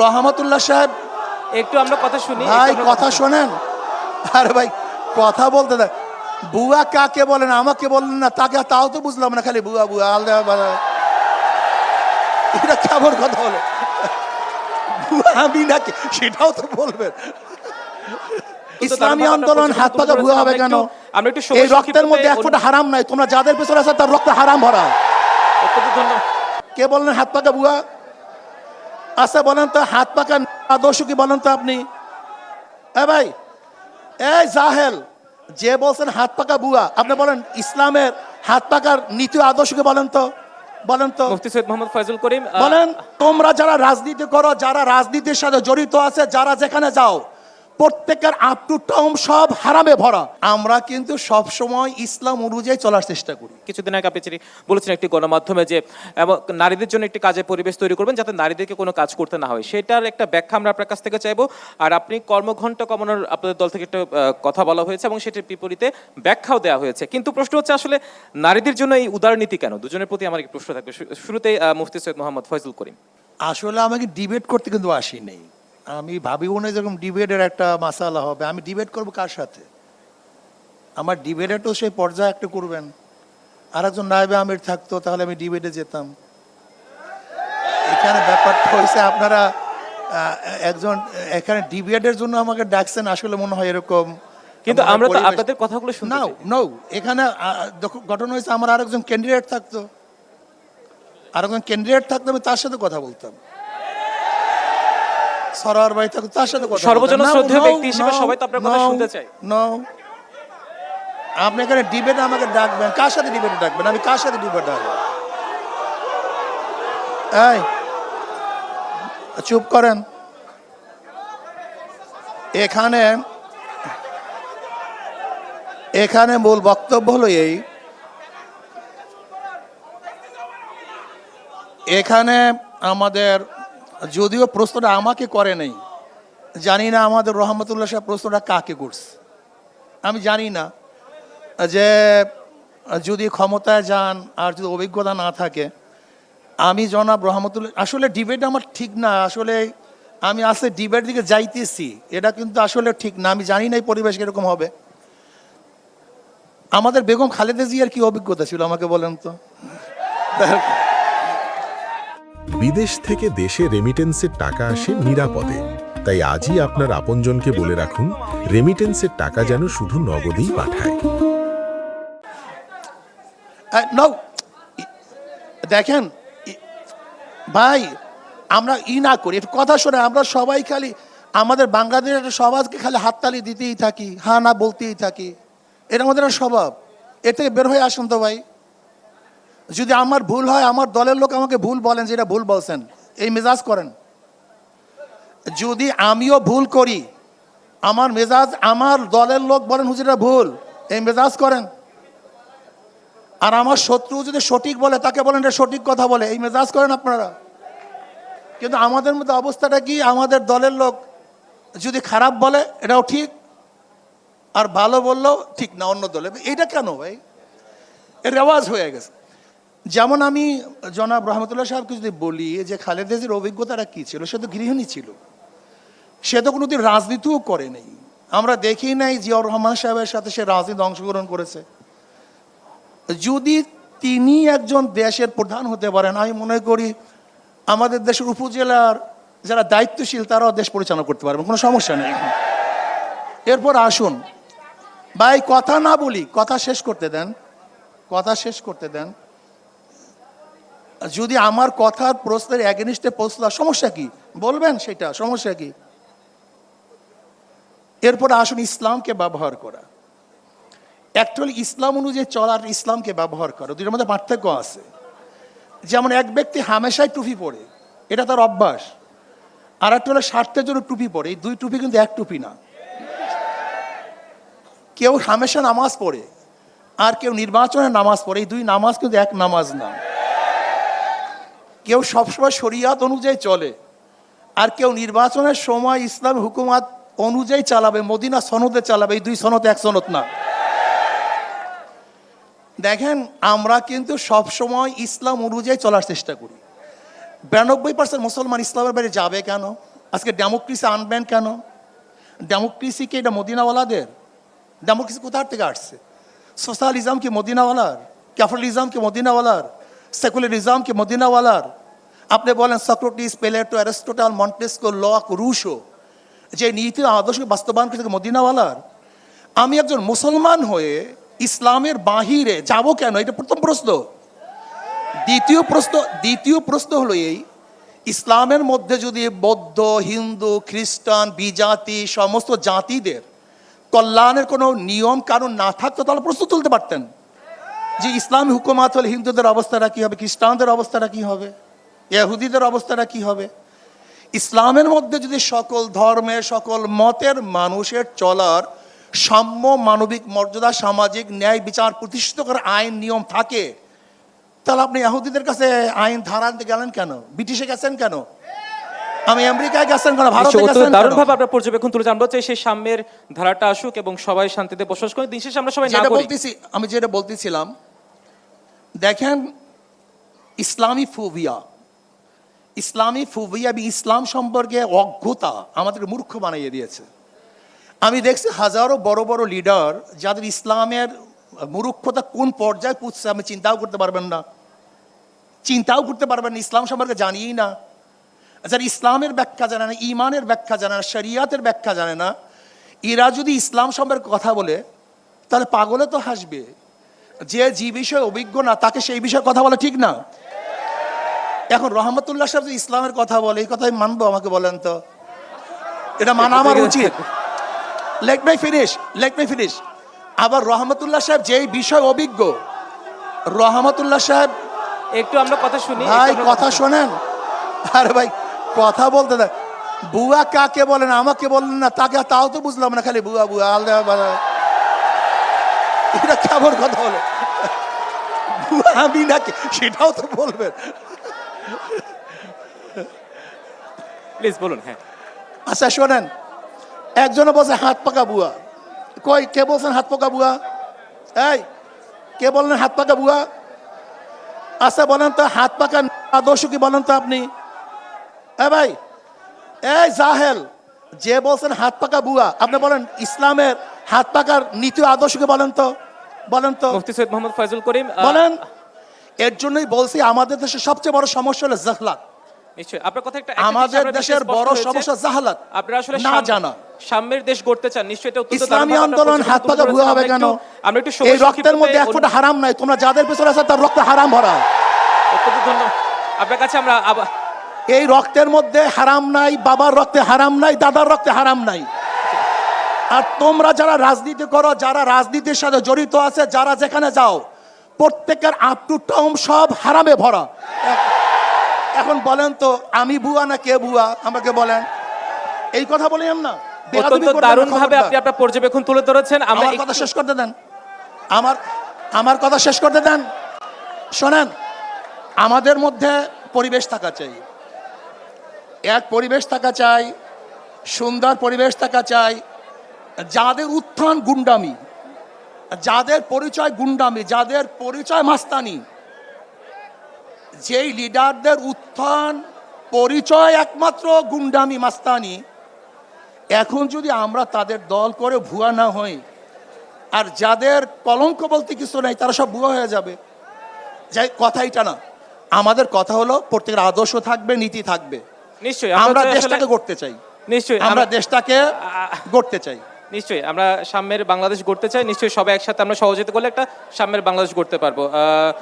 রহমতুল্লাহ সাহেব। একটু আমরা কথা শুনি ভাই কথা শোনেন? আরে ভাই কথা বলতে দেখ বুয়া কাকে বলেন? আমাকে বললেন না তাকে তাও তো বুঝলাম না খালি বুয়া বুয়া আলাদা। এটা কেমন কথা হলো বুয়া আমি নাকি? সেটাও তো বলবেন। ইসলামী আন্দোলন হাত পাকা। বুয়া হবে কেন? আমরা একটু এই রক্তের মধ্যে এক ফোঁটা হারাম নাই তোমরা যাদের পেছনে আছে তার রক্ত হারাম ভরা। কে বললেন হাত পাকা বুয়া? আচ্ছা বলেন তো হাত পাকা আদর্শ কি বলেন তো আপনি? এ ভাই এই জাহেল যে বলছেন হাত পাকা বুয়া আপনি বলেন ইসলামের হাত পাকার নীতি আদর্শ কি বলেন তো? বলেন তো। মুফতি সৈয়দ মোহাম্মদ ফয়জুল করিম বলেন তোমরা যারা রাজনীতি করো যারা রাজনীতির সাথে জড়িত আছে যারা যেখানে যাও প্রত্যেকের আপ টু টাউন সব হারামে ভরা। আমরা কিন্তু সব সময় ইসলাম অনুযায়ী চলার চেষ্টা করি। কিছুদিন আগে আপনি বলেছেন একটি গণমাধ্যমে যে এবং নারীদের জন্য একটি কাজের পরিবেশ তৈরি করবেন যাতে নারীদেরকে কোনো কাজ করতে না হয়। সেটার একটা ব্যাখ্যা আমরা আপনার কাছ থেকে চাইব। আর আপনি কর্মঘণ্টা কমানোর আপনাদের দল থেকে একটা কথা বলা হয়েছে এবং সেটির বিপরীতে ব্যাখ্যাও দেওয়া হয়েছে। কিন্তু প্রশ্ন হচ্ছে আসলে নারীদের জন্য এই উদারনীতি কেন? দুজনের প্রতি আমার একটি প্রশ্ন থাকবে। শুরুতেই মুফতি সৈয়দ মোহাম্মদ ফয়জুল করিম। আসলে আমাকে ডিবেট করতে কিন্তু আসি নেই। আমি ভাবিও না যেরকম ডিবেটের একটা মাসালা হবে। আমি ডিবেট করব কার সাথে? আমার ডিবেটে তো সেই পর্যায়ে একটা করবেন। আর একজন নাইবে আমির থাকতো তাহলে আমি ডিবেটে যেতাম। এখানে ব্যাপারটা হয়েছে আপনারা একজন এখানে ডিবেটের জন্য আমাকে ডাকছেন আসলে মনে হয় এরকম কিন্তু আমার তো আপনাদের কথাগুলো শুনতে নাও নাও এখানে ঘটনা হয়েছে আমার আরেকজন ক্যান্ডিডেট থাকতো। আরেকজন ক্যান্ডিডেট থাকতো আমি তার সাথে কথা বলতাম। সরার ভাই তার সাথে কথা সর্বজন শ্রদ্ধেয় ব্যক্তি হিসেবে সবাই তো আপনার কথা শুনতে. আপনি এখানে ডিবেট আমাকে ডাকবেন কার সাথে ডিবেট ডাকবেন? আমি কার সাথে ডিবেট ডাকবো? এই চুপ করেন। এখানে এখানে মূল বক্তব্য হলো এই। এখানে আমাদের যদিও প্রশ্নটা আমাকে করে নেই, জানি না আমাদের রহমতুল্লাহ সাহেব প্রশ্নটা কাকে করছে। আমি জানি না যে যদি ক্ষমতায় যান আর যদি অভিজ্ঞতা না থাকে, আমি জনাব রহমতুল্লাহ, আসলে ডিবেট আমার ঠিক না, আসলে আমি আসলে ডিবেট দিকে যাইতেছি, এটা কিন্তু আসলে ঠিক না, আমি জানি না এই পরিবেশ কীরকম হবে। আমাদের বেগম খালেদা জিয়ার কি অভিজ্ঞতা ছিল আমাকে বলেন তো? বিদেশ থেকে দেশে রেমিটেন্সের টাকা আসে নিরাপদে। তাই আজই আপনার আপনজনকে বলে রাখুন রেমিটেন্সের টাকা যেন শুধু নগদেই পাঠায়। দেখেন ভাই, আমরা ই না করি কথা শোনে আমরা সবাই খালি, আমাদের বাংলাদেশের সমাজকে খালি হাততালি দিতেই থাকি হ্যাঁ না বলতেই থাকি। এটা আমাদের স্বভাব। এর থেকে বের হয়ে আসুন তো ভাই। যদি আমার ভুল হয়, আমার দলের লোক আমাকে ভুল বলেন যেটা ভুল বলছেন। এই মেজাজ করেন। যদি আমিও ভুল করি, আমার মেজাজ আমার দলের লোক বলেন হুজুরা ভুল। এই মেজাজ করেন। আর আমার শত্রু যদি সঠিক বলে, তাকে বলেন এটা সঠিক কথা বলে, এই মেজাজ করেন আপনারা। কিন্তু আমাদের মধ্যে অবস্থাটা কি? আমাদের দলের লোক যদি খারাপ বলে, এটাও ঠিক। আর ভালো বললেও ঠিক না, অন্য দলে। এটা কেন ভাই? রেওয়াজ হয়ে গেছে। যেমন আমি, জনাব রহমতুল্লাহ সাহেবকে যদি বলি যে খালেদাজির অভিজ্ঞতাটা কী ছিল? সে তো গৃহিণী ছিল। সে তো কোনোদিন রাজনীতিও করে নেই। আমরা দেখি নাই জিয়াউর রহমান সাহেবের সাথে সে রাজনীতি অংশগ্রহণ করেছে। যদি তিনি একজন দেশের প্রধান হতে পারেন, আমি মনে করি আমাদের দেশের উপজেলার যারা দায়িত্বশীল, তারাও দেশ পরিচালনা করতে পারবেন কোনো সমস্যা নেই। এরপর আসুন। ভাই, কথা না বলি, কথা শেষ করতে দেন। কথা শেষ করতে দেন। যদি আমার কথার প্রশ্নের অ্যাগেনিস্টে পৌঁছলা সমস্যা কি? বলবেন সেটা, সমস্যা কি? এরপর আসুন ইসলামকে ব্যবহার করা। অ্যাকচুয়ালি ইসলাম অনুযায়ী চলার ইসলামকে ব্যবহার করা। দুটোর মধ্যে পার্থক্য আছে। যেমন এক ব্যক্তি হামেশাই টুপি পরে, এটা তার অভ্যাস। আর একটা হলো স্বার্থের জন্য টুপি পরে, এই দুই টুপি কিন্তু এক টুপি না। কেউ হামেশা নামাজ পড়ে, আর কেউ নির্বাচনে নামাজ পড়ে, এই দুই নামাজ কিন্তু এক নামাজ না। কেউ সবসময় শরিয়াত অনুযায়ী চলে, আর কেউ নির্বাচনের সময় ইসলাম হুকুমাত অনুযায়ী চালাবে, মদিনা সনদে চালাবে, এই দুই সনদ এক সনদ না। দেখেন, আমরা কিন্তু সব সময় ইসলাম অনুযায়ী চলার চেষ্টা করি। বিরানব্বই পার্সেন্ট মুসলমান ইসলামের বাইরে যাবে কেন? আজকে ডেমোক্রেসি আনবেন কেন? ডেমোক্রেসি কি এটা মদিনাওয়ালাদের? ডেমোক্রেসি কোথার থেকে আসছে? সোশ্যালিজম কি মদিনাওয়ালার? ক্যাপিটালিজম কি মদিনাওয়ালার? সেকুলারিজম কি মদিনাওয়ালার? আপনি বলেন, Socrates, Plato, Aristotle, Montesquieu, Locke, Rousseau, যে নীতি আদর্শকে বাস্তবায়ন করেছে মদিনাওয়ালার? আমি একজন মুসলমান হয়ে ইসলামের বাহিরে যাব কেন? এটা প্রথম প্রশ্ন। দ্বিতীয় প্রশ্ন দ্বিতীয় প্রশ্ন হলো এই, ইসলামের মধ্যে যদি বৌদ্ধ, হিন্দু, খ্রিস্টান, বিজাতি, সমস্ত জাতিদের কল্যাণের কোনো নিয়ম কারণ না থাকতো, তাহলে প্রশ্ন তুলতে পারতেন। যে ইসলামী হুকুমাত হলে হিন্দুদের অবস্থাটা কি হবে, খ্রিস্টানদের অবস্থাটা কি হবে ইহুদিদের অবস্থাটা কি হবে? ইসলামের মধ্যে যদি সকল ধর্মের সকল মতের মানুষের চলার সাম্য মানবিক মর্যাদা, সামাজিক ন্যায় বিচার প্রতিষ্ঠিত করার আইন, নিয়ম থাকে, তাহলে আপনি ইহুদিদের কাছে আইন ধারা আনতে গেলেন কেন? ব্রিটিশে গেছেন কেন? আমি আমেরিকায় গেছেন কেন ভারতে গেছেন? দারুণভাবে আপনার পর্যবেক্ষণ তুলে জানব চাই সেই সাম্যের ধারাটা আসুক এবং সবাই শান্তিতে বসবাস করে দিন শেষে আমরা সবাই না বলতেছি আমি যেটা বলতেছিলাম দেখেন ইসলামী ফুবিয়া ইসলামী ফুবিয়া এবং ইসলাম সম্পর্কে অজ্ঞতা আমাদের মূর্খ বানিয়ে দিয়েছে। আমি দেখছি হাজারো বড় বড় লিডার যাদের ইসলামের মূর্খতা কোন পর্যায়ে পুষছে আমি চিন্তাও করতে পারবেন না। চিন্তাও করতে পারবেন না ইসলাম সম্পর্কে জানিই না। যারা ইসলামের ব্যাখ্যা জানে না ইমানের ব্যাখ্যা জানে না শরিয়াতের ব্যাখ্যা জানে না। এরা যদি ইসলাম সম্পর্কে কথা বলে তাহলে পাগলে তো হাসবে। যে যে বিষয়ে অভিজ্ঞ না তাকে সেই বিষয়ে কথা বলা ঠিক না। এখন রহমতুল্লাহ সাহেব যে ইসলামের কথা বলে এই কথাই মানবো আমাকে বলেন তো। এটা মানা আমার উচিত। Let my finish let my finish আবার রহমতুল্লাহ সাহেব যেই বিষয় অভিজ্ঞ রহমতুল্লাহ সাহেব একটু আমরা কথা শুনি ভাই কথা শোনেন। আরে ভাই কথা বলতে দেখ বুয়া কাকে বলেন আমাকে বললেন না তাকে তাও তো বুঝলাম না খালি বুয়া বুয়া আলাদা। এটা কেমন কথা হলো বুয়া আমি নাকি? সেটাও তো বলবেন। প্লিজ বলুন হ্যাঁ। আচ্ছা শোনেন। একজনে বলছে হাত পাকা বুয়া। কই কে বলছেন হাত পাকা বুয়া? এই কে বললেন হাত পাকা বুয়া? আচ্ছা বলেন তো হাত পাকা আদর্শ কি বলেন তো আপনি? এ ভাই এই জাহেল যে বলছেন হাত পাকা বুয়া আপনি বলেন ইসলামের হাত পাকার নীতি আদর্শকে বলেন তো বলেন তো। মুফতি সৈয়দ মোহাম্মদ ফয়জুল করিম বলেন এর জন্যই বলছি আমাদের দেশের সবচেয়ে বড় সমস্যা হলো জাহলাত। নিশ্চয়ই। আপনার কথা একটা আমাদের দেশের বড় সমস্যা জাহালাত আপনারা আসলে না জানা। সাম্যের দেশ গড়তে চান নিশ্চয়ই এটা অত্যন্ত ইসলামী আন্দোলন হাত পাকা ভুয়া হবে কেন? আমরা একটু- এই রক্তের মধ্যে এক ফোঁটা হারাম নাই তোমরা যাদের পেছনে আছে তার রক্ত হারাম ভরা। অত্যন্ত ধন্যবাদ। আপনার কাছে আমরা এই রক্তের মধ্যে হারাম নাই বাবার রক্তে হারাম নাই দাদার রক্তে হারাম নাই। আর তোমরা যারা রাজনীতি করো যারা রাজনীতির সাথে জড়িত আছে যারা যেখানে যাও প্রত্যেকের আপ টু টাউম সব হারামে ভরা। এখন বলেন তো আমি বুয়া না কে বুয়া আমাকে বলেন। এই কথা বলেন না। অত্যন্ত আপনি আপনার পর্যবেক্ষণ তুলে ধরেছেন আমার কথা শেষ করতে দেন। আমার আমার কথা শেষ করতে দেন। শোনেন আমাদের মধ্যে পরিবেশ থাকা চাই। এক পরিবেশ থাকা চাই, সুন্দর পরিবেশ থাকা চাই, যাদের উত্থান গুন্ডামি, যাদের পরিচয় গুন্ডামি, যাদের পরিচয় মাস্তানি, যেই লিডারদের উত্থান, পরিচয় একমাত্র গুন্ডামি, মাস্তানি, এখন যদি আমরা তাদের দল করে ভুয়া না হই, আর যাদের কলঙ্ক বলতে কিছু নাই, তারা সব ভুয়া হয়ে যাবে। যাই কথা এটা না আমাদের কথা হলো, প্রত্যেকের আদর্শ থাকবে, নীতি থাকবে। নিশ্চয়ই আমরা দেশটাকে গড়তে চাই। নিশ্চয়ই আমরা দেশটাকে গড়তে চাই। নিশ্চয়ই আমরা সাম্যের বাংলাদেশ গড়তে চাই। নিশ্চয়ই সবাই একসাথে আমরা সহযোগিতা করলে একটা সাম্যের বাংলাদেশ গড়তে পারব। আহ,